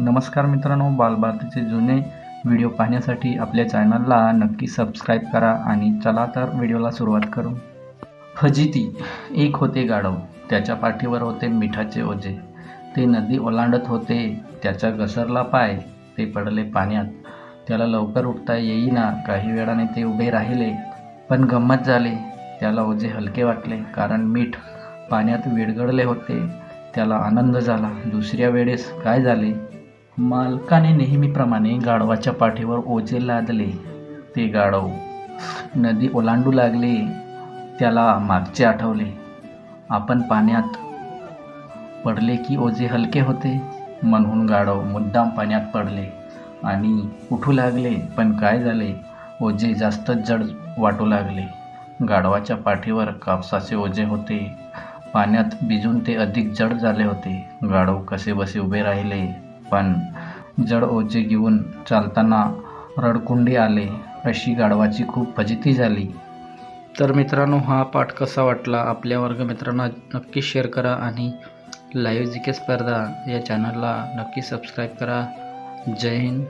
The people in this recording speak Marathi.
नमस्कार मित्रांनो बालभारतीचे जुने व्हिडिओ पाहण्यासाठी आपल्या चॅनलला नक्की सबस्क्राईब करा आणि चला तर व्हिडिओला सुरुवात करू. फजिती एक होते गाढव त्याच्या पाठीवर होते मिठाचे ओझे. ते नदी ओलांडत होते त्याचा घसरला पाय ते पडले पाण्यात. त्याला लवकर उठता येईना काही वेळाने ते उभे राहिले पण गंमत झाले. त्याला ओझे हलके वाटले कारण मीठ पाण्यात विरघळले होते. त्याला आनंद झाला. दुसऱ्या वेळेस काय झाले? मालकाने नेहमीप्रमाणे गाढवाच्या पाठीवर ओझे लादले ते गाढव. नदी ओलांडू लागले त्याला मागचे आठवले. आपण पाण्यात पडले की ओझे हलके होते म्हणून गाढव मुद्दाम पाण्यात पडले आणि उठू लागले. पण काय झाले? ओझे जास्त जड वाटू लागले. गाढवाच्या पाठीवर कापसाचे ओझे होते. पाण्यात भिजून ते अधिक जड झाले होते. गाढव कसे बसे उभे राहिले. पण जड ओझे घेऊन चालताना रडकुंडी आले. अशी गाढवाची खूप फजिती झाली. तर मित्रांनो हा पाठ कसा वाटला आपल्या वर्गमित्रांना नक्की शेअर करा आणि लाईव्ह जी के स्पर्धा या चॅनलला नक्की सबस्क्राईब करा. जय हिंद.